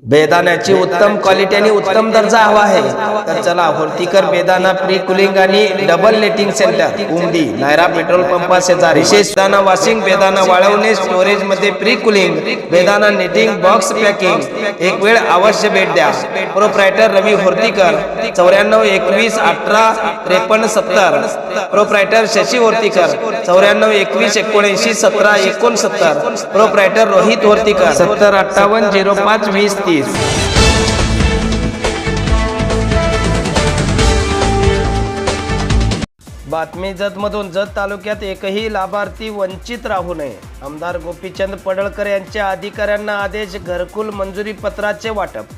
बेदाण्याची उत्तम क्वालिटी आणि उत्तम दर्जा हवा आहे. तर चला होर्तीकर बेदाना प्री कुलिंग आणि double netting centre Umadi Nayara petrol पंपा शेजार विशेष दाना वॉशिंग बेदाना वाळवणे स्टोरेजमध्ये प्री कुलिंग बेदाना नेटिंग बॉक्स पॅकिंग एक वेळ अवश्य भेट द्या. प्रोप्रायटर रवी होर्तीकर चौऱ्याण्णव एकवीस अठरा त्रेपन्न सत्तर. प्रोप्रायटर शशी होर्तीकर चौऱ्याण्णव एकवीस एकोणऐंशी सतरा एकोणसत्तर. प्रोप्रायटर रोहित होर्तीकर सत्तर अठ्ठावन्न झिरो पाच वीस तीस बातमी जतमधून जत तालुक्यात एकही लाभार्थी वंचित राहू नये. आमदार गोपीचंद पडळकर यांच्या अधिकाऱ्यांना आदेश घरकुल मंजुरी पत्राचे वाटप.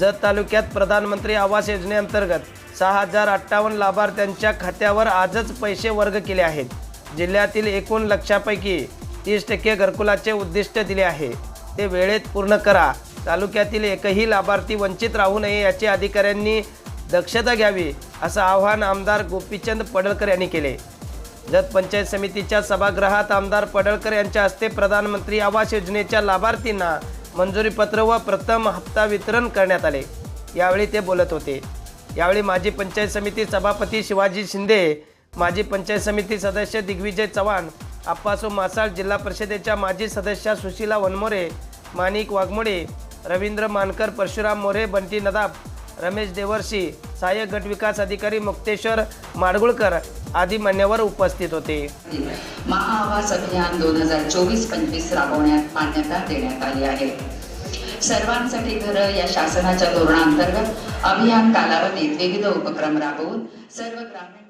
जत तालुक्यात प्रधानमंत्री आवास योजनेअंतर्गत सहा हजार अठ्ठावन्न लाभार्थ्यांच्या खात्यावर आजच पैसे वर्ग केले आहेत. जिल्ह्यातील एकूण लक्षापैकी तीस टक्के घरकुलाचे उद्दिष्ट दिले आहे. ते वेळेत पूर्ण करा. तालुक्यातील एकही लाभार्थी वंचित राहू नये याची अधिकाऱ्यांनी दक्षता घ्यावी असं आवाहन आमदार गोपीचंद पडळकर यांनी केले. जत पंचायत समितीच्या सभागृहात आमदार पडळकर यांच्या हस्ते प्रधानमंत्री आवास योजनेच्या लाभार्थींना मंजुरीपत्र व प्रथम हप्ता वितरण करण्यात आले. यावेळी ते बोलत होते. यावेळी माजी पंचायत समिती सभापती शिवाजी शिंदे माजी पंचायत समिती सदस्य दिग्विजय चव्हाण आप्पासू मासाळ जिल्हा परिषदेच्या माजी सदस्या सुशीला वनमोरे माणिक वाघमोडे रवींद्र मानकर परशुराम मोरे बंटी नदाब रमेश देवर्षी सहाय्यक गटविकास अधिकारी मुक्तेश्वर माडगुळकर आदी मान्यवर उपस्थित होते. महाआवास अभियान दोन हजार चोवीस पंचवीस राबवण्यात मान्यता देण्यात आली आहे. सर्वांसाठी घरं या शासनाच्या धोरणांतर्गत अभियान कालावधीत विविध उपक्रम राबवून सर्व ग्रामीण